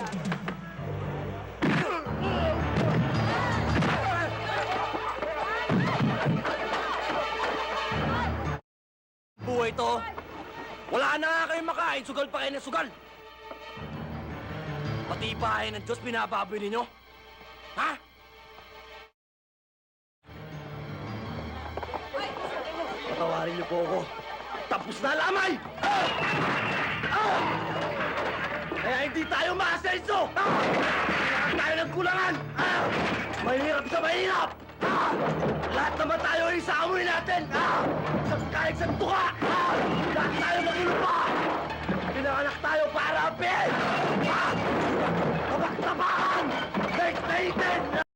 Buhay to. Wala na nga kayong makain. Sugal pa kayo ng sugal. Pati bahay ng Diyos binababoy ninyo. Ha? Patawarin niyo po ako. Tapos na lamay! Ah! Hindi tayo maasenso! Ah! Kailangan tayo ng kulangan! Ah! Mahirap sa mahirap! Ah! Lahat naman tayo ay sa amoy natin! Ah! Sa kahit sa tuka! Ah! Lahat tayo magulupa! Pinanganak tayo para apin! Ah! Tabak-tabakan! Date-daten!